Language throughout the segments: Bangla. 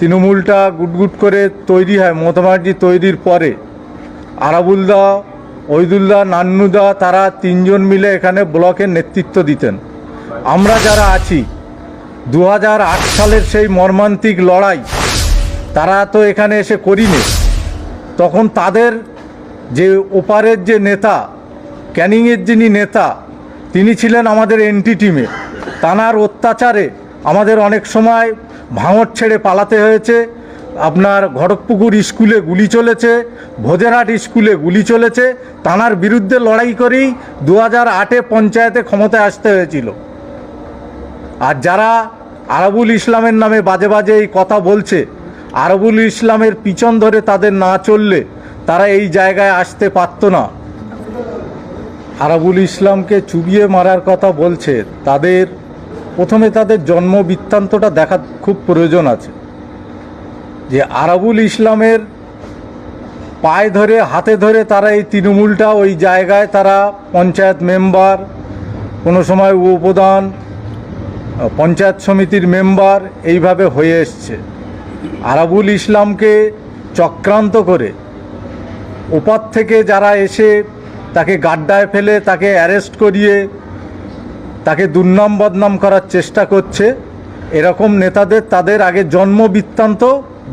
তৃণমূলটা গুটগুট করে তৈরি হয়, মমতা তৈরির পরে। আরাবুলদা, ওইদুল্লাহ, নান্নুদা তারা তিনজন মিলে এখানে ব্লকের নেতৃত্ব দিতেন। আমরা যারা আছি দু সালের সেই মর্মান্তিক লড়াই, তারা তো এখানে এসে করিনি। তখন তাদের যে ওপারের যে নেতা, ক্যানিংয়ের যিনি নেতা, তিনি ছিলেন আমাদের এনটি টিমে। তানার অত্যাচারে আমাদের অনেক সময় ভাঙর ছেড়ে পালাতে হয়েছে। আপনার ঘটকপুকুর স্কুলে গুলি চলেছে, ভোজেরহাট স্কুলে গুলি চলেছে। তানার বিরুদ্ধে লড়াই করেই দু হাজার আটে পঞ্চায়েতে ক্ষমতায় আসতে হয়েছিল। আর যারা আরবুল ইসলামের নামে বাজে বাজে এই কথা বলছে, আরবুল ইসলামের পিছন ধরে তাদের না চললে তারা এই জায়গায় আসতে পারতো না। আরবুল ইসলামকে চুবিয়ে মারার কথা বলছে, তাদের প্রথমে তাদের জন্ম বৃত্তান্তটা দেখা খুব প্রয়োজন আছে। যে আরবুল ইসলামের পায়ে ধরে, হাতে ধরে তারা এই তৃণমূলটা ওই জায়গায় তারা পঞ্চায়েত মেম্বার, কোনো সময় উপপ্রধান, পঞ্চায়েত সমিতির মেম্বার এইভাবে হয়ে এসছে। আরাবুল ইসলামকে চক্রান্ত করে ওপার থেকে যারা এসে তাকে গাড্ডায় ফেলে, তাকে অ্যারেস্ট করিয়ে তাকে দুর্নাম বদনাম করার চেষ্টা করছে। এরকম নেতাদের তাদের আগে জন্ম বৃত্তান্ত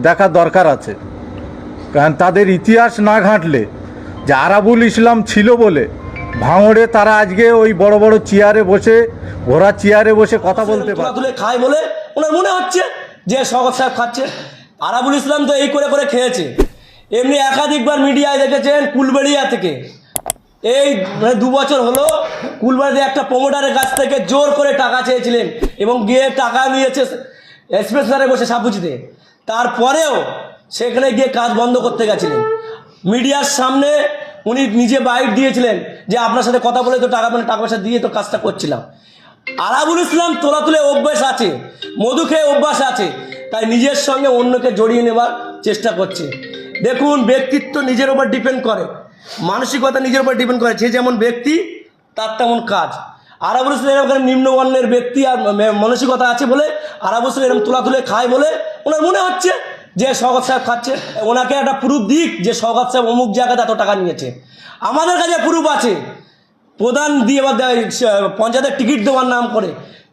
দেখা দরকার আছে। কারণ তাদের ইতিহাস না ঘাঁটলে যে আরাবুল ইসলাম ছিল বলে ভাঙড়ে তারা আজকে ওই বড় বড় চেয়ারে বসে ঘোড়া চেয়ারে বসে কথা বলতে পারে। খায় বলে ওনার মনে হচ্ছে যে শওকত সাহেব খাচ্ছে। আরাবুল ইসলাম তো এই করে করে খেয়েছে। এমনি একাধিকবার মিডিয়ায় দেখেছেন কুলবেড়িয়া থেকে। এই মানে দু বছর হলো কুলবাড়িতে একটা প্রমোটারের কাছ থেকে জোর করে টাকা চেয়েছিলেন এবং গিয়ে টাকা নিয়েছে এক্সপ্রেসারে বসে সাপুচিতে তারপরেও সেখানে গিয়ে কাজ বন্ধ করতে গেছিলেন। মিডিয়ার সামনে উনি নিজে বাইট দিয়েছিলেন যে আপনার সাথে কথা বলে তো টাকা মানে টাকা পয়সা দিয়ে তো কাজটা করছিলাম। আরাবুল ইসলাম তোলা তুলে অভ্যাস আছে, মধু খেয়ে অভ্যাস আছে, তাই নিজের সঙ্গে অন্যকে জড়িয়ে নেবার চেষ্টা করছে। দেখুন, ব্যক্তিত্ব নিজের উপর ডিপেন্ড করে, মানসিকতা নিজের উপর ডিপেন্ড করে। যে যেমন ব্যক্তি তেমন কাজ। আরাবুল ইসলাম এরকম নিম্নবর্ণের ব্যক্তি আর মানসিকতা আছে বলে আরাবুল ইসলাম এরকম তুলা তুলে খায় বলে ওনার মনে হচ্ছে যে শওকত সাহেব খাচ্ছে। ওনাকে একটা প্রুফ দিক যে শওকত সাহেব অমুক জায়গাতে এত টাকা নিয়েছে। আমাদের কাছে প্রুফ আছে। প্রধান দিয়ে বা পঞ্চায়েতের টিকিট দেওয়ার নাম করে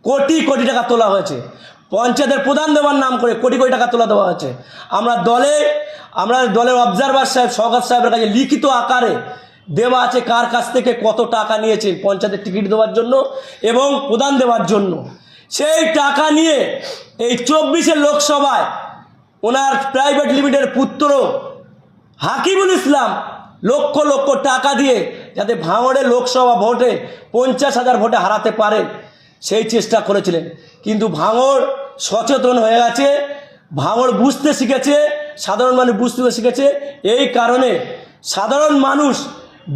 কোটি কোটি টাকা তোলা হয়েছে। পঞ্চায়েতের প্রধান দেওয়ার নাম করে কোটি কোটি টাকা তোলা দেওয়া হয়েছে। আমরা দলে, আমরা দলের অবজারভার সাহেব সৌগত সাহেবের কাছে লিখিত আকারে দেওয়া আছে কার কাছ থেকে কত টাকা নিয়েছে পঞ্চায়েতের টিকিট দেওয়ার জন্য এবং প্রদান দেওয়ার জন্য। সেই টাকা নিয়ে এই চব্বিশের লোকসভায় ওনার প্রাইভেট লিমিটেড পুত্র হাকিমুল ইসলাম লক্ষ লক্ষ টাকা দিয়ে যাতে ভাঙড়ে লোকসভা ভোটে পঞ্চাশ হাজার ভোটে হারাতে পারে, সেই চেষ্টা করেছিলেন। কিন্তু ভাঙড় সচেতন হয়ে গেছে, ভাঙড় বুঝতে শিখেছে, সাধারণ মানুষ বুঝতে শিখেছে। এই কারণে সাধারণ মানুষ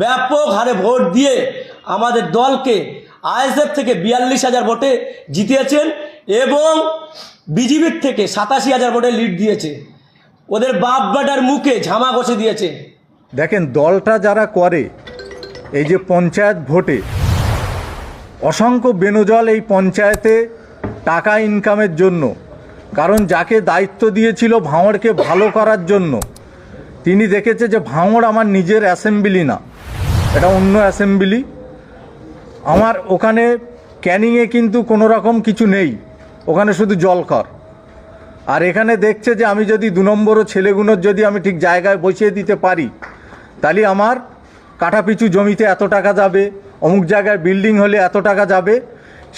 ব্যাপক হারে ভোট দিয়ে আমাদের দলকে আইএসএফ থেকে বিয়াল্লিশ হাজার ভোটে জিতিয়েছেন এবং বিজেপির থেকে সাতাশি হাজার ভোটে লিড দিয়েছে। ওদের বাপ বেটার মুখে ঝামা ঘষে দিয়েছে। দেখেন, দলটা যারা করে, এই যে পঞ্চায়েত ভোটে, অসংখ্য বেনজল এই পঞ্চায়েতে টাকা ইনকামের জন্য, কারণ যাকে দায়িত্ব দিয়েছিল ভাঙড়কে ভালো করার জন্য, তিনি দেখেছে যে ভাঙড় আমার নিজের অ্যাসেম্বলি না। এটা অন্য অ্যাসেম্বলি আমার ওখানে ক্যানিংয়ে কিন্তু কোনো রকম কিছু নেই। ওখানে শুধু জলকর আর এখানে দেখছে যে আমি যদি দু নম্বরও ছেলেগুলোর যদি আমি ঠিক জায়গায় বসিয়ে দিতে পারি, তাহলে আমার কাঠাপিছু জমিতে এত টাকা যাবে, অমুক জায়গায় বিল্ডিং হলে এত টাকা যাবে।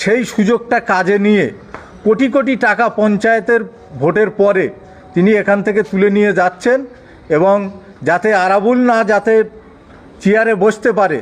সেই সুযোগটা কাজে নিয়ে কোটি কোটি টাকা পঞ্চায়েতের ভোটের পরে তিনি এখান থেকে তুলে নিয়ে যাচ্ছেন এবং যাতে আরাবুল না যাতে চেয়ারে বসতে পারে।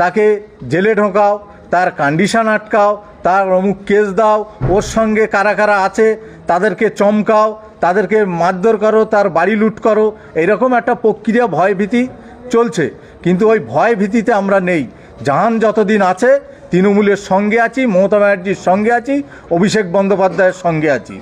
তাকে জেলে ঢোকাও, তার কন্ডিশন আটকাও, তার অমুক কেস দাও, ওর সঙ্গে কারা কারা আছে, তাদেরকে চমকাও, তাদেরকে মারধর করো, তার বাড়ি লুট করো, এরকম একটা প্রক্রিয়া ভয় ভীতি চলছে। কিন্তু ওই ভয় ভীতিতে আমরা নেই। জাহান যতদিন আছে, তৃণমূলের সঙ্গে আছি, মমতা ব্যানার্জির সঙ্গে আছি, অভিষেক বন্দ্যোপাধ্যায়ের সঙ্গে আছি।